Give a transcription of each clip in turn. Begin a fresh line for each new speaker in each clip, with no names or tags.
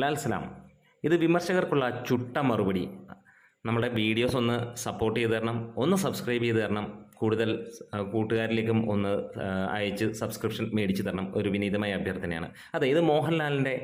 ലാൽ സലാം. ഇത് വിമർശകർക്കുള്ള ചുട്ട മറുപടി. നമ്മുടെ വീഡിയോസ് ഒന്ന് സപ്പോർട്ട് ചെയ്ത് തരണം ഒന്ന് സബ്സ്ക്രൈബ് ചെയ്ത് തരണം. കൂടുതൽ കൂട്ടുകാരിലേക്കും ഒന്ന് അയച്ച് സബ്സ്ക്രിപ്ഷൻ മേടിച്ചു തരണം. ഒരു വിനീതമായ അഭ്യർത്ഥനയാണ്. അതെ ഇത് മോഹൻലാലിന്റെ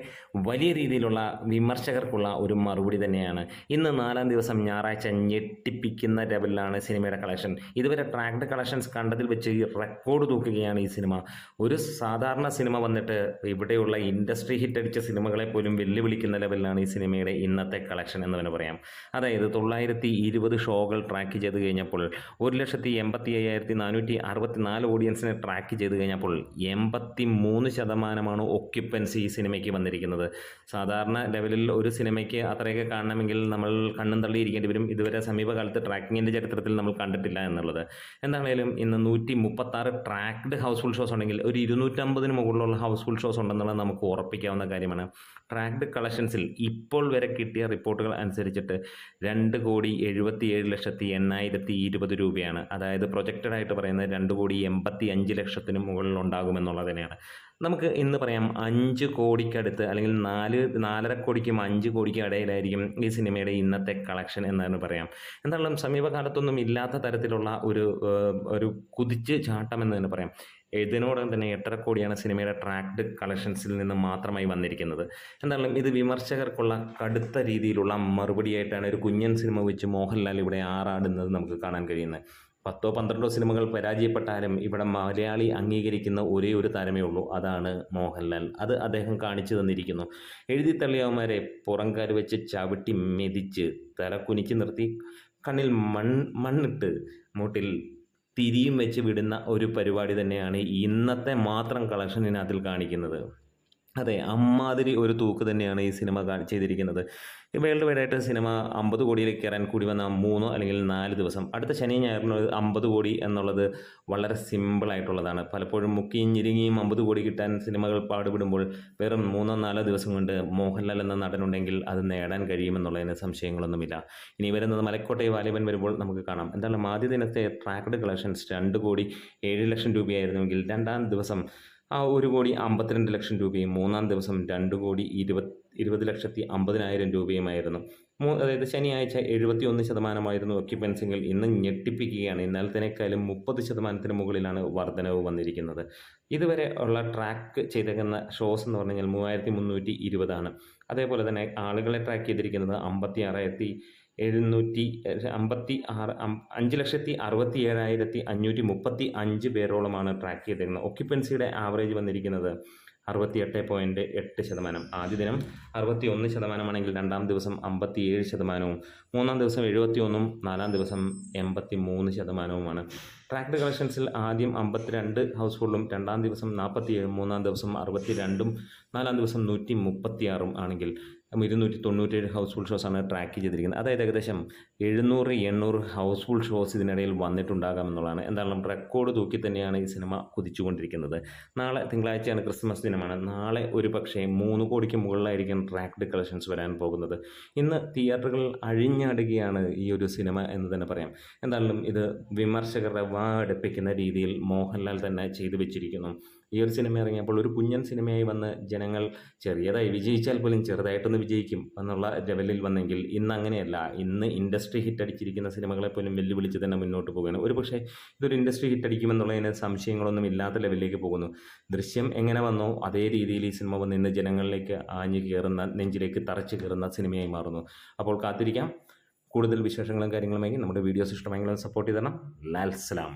വലിയ രീതിയിലുള്ള വിമർശകർക്കുള്ള ഒരു മറുപടി തന്നെയാണ്. ഇന്ന് നാലാം ദിവസം ഞായറാഴ്ച ഞെട്ടിപ്പിക്കുന്ന ലെവലിലാണ് സിനിമയുടെ കളക്ഷൻ. ഇതുവരെ ട്രാക്ഡ് കളക്ഷൻസ് കണ്ടതിൽ വെച്ച് റെക്കോർഡ് തൂക്കുകയാണ് ഈ സിനിമ. ഒരു സാധാരണ സിനിമ വന്നിട്ട് ഇവിടെയുള്ള ഇൻഡസ്ട്രി ഹിറ്റ് അടിച്ച സിനിമകളെ പോലും വെല്ലുവിളിക്കുന്ന ലെവലിലാണ് ഈ സിനിമയുടെ ഇന്നത്തെ കളക്ഷൻ എന്ന് തന്നെ പറയാം. അതായത് തൊള്ളായിരത്തി ഇരുപത് ഷോകൾ ട്രാക്ക് ചെയ്ത് കഴിഞ്ഞപ്പോൾ ഒരു ലക്ഷത്തി എൺപത്തി അയ്യായിരത്തി നാനൂറ്റി അറുപത്തി നാല് ഓഡിയൻസിനെ ട്രാക്ക് ചെയ്ത് കഴിഞ്ഞപ്പോൾ എൺപത്തി മൂന്ന് ശതമാനമാണ് ഒക്യുപ്പൻസി ഈ സിനിമയ്ക്ക് വന്നിരിക്കുന്നത്. സാധാരണ ലെവലിൽ ഒരു സിനിമയ്ക്ക് അത്രയൊക്കെ കാണണമെങ്കിൽ നമ്മൾ കണ്ണും തള്ളിയിരിക്കേണ്ടി വരും. ഇതുവരെ സമീപകാലത്ത് ട്രാക്കിങ്ങിന്റെ ചരിത്രത്തിൽ നമ്മൾ കണ്ടിട്ടില്ല എന്നുള്ളത്. എന്താണേലും ഇന്ന് നൂറ്റി മുപ്പത്താറ് ട്രാക്ഡ് ഹൗസ്ഫുൾ ഷോസ് ഉണ്ടെങ്കിൽ ഒരു ഇരുന്നൂറ്റമ്പതിന് മുകളിലുള്ള ഹൗസ്ഫുൾ ഷോസ് ഉണ്ടെന്നുള്ളത് നമുക്ക് ഉറപ്പിക്കാവുന്ന കാര്യമാണ്. ട്രാക്ക്ഡ് കളക്ഷൻസിൽ ഇപ്പോൾ വരെ കിട്ടിയ റിപ്പോർട്ടുകൾ അനുസരിച്ചിട്ട് രണ്ട് കോടി എഴുപത്തി ഏഴ് ലക്ഷത്തി എണ്ണായിരത്തി ഇരുപത് രൂപയാണ്. അതായത് പ്രൊജക്റ്റഡ് ആയിട്ട് പറയുന്നത് രണ്ട് കോടി എൺപത്തി അഞ്ച് ലക്ഷത്തിന് മുകളിൽ ഉണ്ടാകുമെന്നുള്ളത് തന്നെയാണ് നമുക്ക് ഇന്ന് പറയാം അഞ്ച് കോടിക്കടുത്ത് അല്ലെങ്കിൽ നാല് നാലര കോടിക്കും അഞ്ച് കോടിക്കും ഇടയിലായിരിക്കും ഈ സിനിമയുടെ ഇന്നത്തെ കളക്ഷൻ എന്നാണ് പറയാം. എന്തായാലും സമീപകാലത്തൊന്നും ഇല്ലാത്ത തരത്തിലുള്ള ഒരു ഒരു കുതിച്ച് ചാട്ടം എന്ന് തന്നെ പറയാം. ഇതിനോടകം തന്നെ എട്ടര കോടിയാണ് സിനിമയുടെ ട്രാക്ഡ് കളക്ഷൻസിൽ നിന്ന് മാത്രമായി വന്നിരിക്കുന്നത്. എന്തായാലും ഇത് വിമർശകർക്കുള്ള കടുത്ത രീതിയിലുള്ള മറുപടിയായിട്ടാണ് ഒരു കുഞ്ഞൻ സിനിമ വെച്ച് മോഹൻലാൽ ഇവിടെ ആറാടുന്നത് നമുക്ക് കാണാൻ കഴിയുന്നത്. പത്തോ പന്ത്രണ്ടോ സിനിമകൾ പരാജയപ്പെട്ടാലും ഇവിടെ മലയാളി അംഗീകരിക്കുന്ന ഒരേ ഒരു താരമേ ഉള്ളൂ. അതാണ് മോഹൻലാൽ. അത് അദ്ദേഹം കാണിച്ചു തന്നിരിക്കുന്നു. എഴുതി തള്ളിയവന്മാരെ പുറംകാൽ വെച്ച് ചവിട്ടി മെതിച്ച് തല കുനിച്ച് നിർത്തി കണ്ണിൽ മൺ മണ്ണിട്ട് മൂട്ടിൽ തിരിയും വെച്ച് വിടുന്ന ഒരു പരിപാടി തന്നെയാണ് ഇന്നത്തെ മാത്രം കളക്ഷനിനകത്തിൽ കാണിക്കുന്നത്. അതെ അമ്മാതിരി ഒരു തൂക്ക് തന്നെയാണ് ഈ സിനിമ ചെയ്തിരിക്കുന്നത്. വേൾഡ് വൈഡ് ആയിട്ട് സിനിമ അമ്പത് കോടിയിലേക്ക് കയറാൻ കൂടി വന്ന മൂന്നോ അല്ലെങ്കിൽ നാല് ദിവസം അടുത്ത ശനി ഞായറിന് അമ്പത് കോടി എന്നുള്ളത് വളരെ സിമ്പിളായിട്ടുള്ളതാണ് പലപ്പോഴും മുക്കിയും ഞെരുങ്ങിയും അമ്പത് കോടി കിട്ടാൻ സിനിമകൾ പാടുപെടുമ്പോൾ വെറും മൂന്നോ നാലോ ദിവസം കൊണ്ട് മോഹൻലാൽ എന്ന നടനുണ്ടെങ്കിൽ അത് നേടാൻ കഴിയുമെന്നുള്ളതിന് സംശയങ്ങളൊന്നുമില്ല. ഇനി വരുന്നത് മലക്കോട്ടെ വാലിബൻ വരുമ്പോൾ നമുക്ക് കാണാം. എന്തായാലും ആദ്യ ദിനത്തെ ട്രാക്ക്ഡ് കളക്ഷൻസ് രണ്ട് കോടി ഏഴ് ലക്ഷം രൂപയായിരുന്നുവെങ്കിൽ രണ്ടാം ദിവസം ആ ഒരു കോടി അമ്പത്തിരണ്ട് ലക്ഷം രൂപയും മൂന്നാം ദിവസം രണ്ട് കോടി ഇരുപത് ഇരുപത് ലക്ഷത്തി അമ്പതിനായിരം രൂപയുമായിരുന്നു. മൂ അതായത് ശനിയാഴ്ച എഴുപത്തി ഒന്ന് ശതമാനമായിരുന്നു ഒക്യുപ്പൻസിങ്കിൽ ഇന്ന് ഞെട്ടിപ്പിക്കുകയാണ്. ഇന്നലത്തേക്കാളും മുപ്പത് ശതമാനത്തിന് മുകളിലാണ് വർധനവ് വന്നിരിക്കുന്നത്. ഇതുവരെ ഉള്ള ട്രാക്ക് ചെയ്തേക്കുന്ന ഷോസ് എന്ന് പറഞ്ഞു കഴിഞ്ഞാൽ മൂവായിരത്തി മുന്നൂറ്റി ഇരുപതാണ്. അതേപോലെ തന്നെ ആളുകളെ ട്രാക്ക് ചെയ്തിരിക്കുന്നത് അമ്പത്തി ആറായിരത്തി എഴുന്നൂറ്റി അമ്പത്തി ആറ് അഞ്ച് ലക്ഷത്തി അറുപത്തി ഏഴായിരത്തി അഞ്ഞൂറ്റി മുപ്പത്തി അഞ്ച് പേരോളമാണ് ട്രാക്ക് ചെയ്തിരുന്നത്. ഒക്യുപ്പൻസിയുടെ ആവറേജ് വന്നിരിക്കുന്നത് അറുപത്തിയെട്ട് പോയിന്റ് എട്ട് ശതമാനം. ആദ്യ ദിനം അറുപത്തി ഒന്ന് ശതമാനമാണെങ്കിൽ രണ്ടാം ദിവസം അമ്പത്തി ഏഴ് ശതമാനവും മൂന്നാം ദിവസം എഴുപത്തി ഒന്നും നാലാം ദിവസം എൺപത്തി മൂന്ന് ശതമാനവുമാണ് ട്രാക്ട് കളക്ഷൻസിൽ ആദ്യം അമ്പത്തിരണ്ട് ഹൗസ്ഫുള്ളും രണ്ടാം ദിവസം നാൽപ്പത്തി ഏഴും മൂന്നാം ദിവസം അറുപത്തി രണ്ടും നാലാം ദിവസം നൂറ്റി മുപ്പത്തി ആറും ആണെങ്കിൽ ഇരുന്നൂറ്റി തൊണ്ണൂറ്റേഴ് ഹൗസ്ഫുൾ ആണ് ട്രാക്ക് ചെയ്തിരിക്കുന്നത്. അതായത് ഏകദേശം എഴുന്നൂറ് എണ്ണൂറ് ഹൗസ്ഫുൾ ഷോസ് ഇതിനിടയിൽ വന്നിട്ടുണ്ടാകാമെന്നുള്ളതാണ് എന്തായാലും റെക്കോർഡ് തൂക്കി തന്നെയാണ് ഈ സിനിമ കുതിച്ചുകൊണ്ടിരിക്കുന്നത്. നാളെ തിങ്കളാഴ്ചയാണ് ക്രിസ്മസ് ദിനമാണ്. നാളെ ഒരു പക്ഷേ മൂന്ന് കോടിക്ക് മുകളിലായിരിക്കും ട്രാക്ഡ് കളക്ഷൻസ് വരാൻ പോകുന്നത്. ഇന്ന് തിയേറ്ററുകളിൽ അഴിഞ്ഞാടുകയാണ് ഈ ഒരു സിനിമ എന്ന് തന്നെ പറയാം. എന്തായാലും ഇത് വിമർശകരുടെ വാടപ്പിക്കുന്ന രീതിയിൽ മോഹൻലാൽ തന്നെ ചെയ്തു വെച്ചിരിക്കുന്നു. ഈ ഒരു സിനിമ ഇറങ്ങിയപ്പോൾ ഒരു കുഞ്ഞൻ സിനിമയായി വന്ന് ജനങ്ങൾ ചെറിയതായി വിജയിച്ചാൽ പോലും ചെറുതായിട്ടൊന്ന് വിജയിക്കും എന്നുള്ള ലെവലിൽ വന്നെങ്കിൽ ഇന്ന് അങ്ങനെയല്ല ഇന്ന് ഇൻഡസ്ട്രി ഹിറ്റ് അടിച്ചിരിക്കുന്ന സിനിമകളെ പോലും വെല്ലുവിളിച്ച് തന്നെ മുന്നോട്ട് പോകുകയാണ് ഒരു പക്ഷേ ഇതൊരു ഇൻഡസ്ട്രി ഹിറ്റ് അടിക്കുമെന്നുള്ളതിന് സംശയങ്ങളൊന്നും ഇല്ലാത്ത ലെവലിലേക്ക് പോകുന്നു. ദൃശ്യം എങ്ങനെ വന്നോ അതേ രീതിയിൽ ഈ സിനിമ വന്ന് ഇന്ന് ജനങ്ങളിലേക്ക് ആഞ്ഞു കയറുന്ന നെഞ്ചിലേക്ക് തറച്ചു കയറുന്ന സിനിമയായി മാറുന്നു. അപ്പോൾ കാത്തിരിക്കാം. കൂടുതൽ വിശേഷങ്ങളും കാര്യങ്ങളുമായി നമ്മുടെ വീഡിയോസ് ഇഷ്ടമെങ്കിലും സപ്പോർട്ട് ചെയ്തണം ലാൽ സലാം.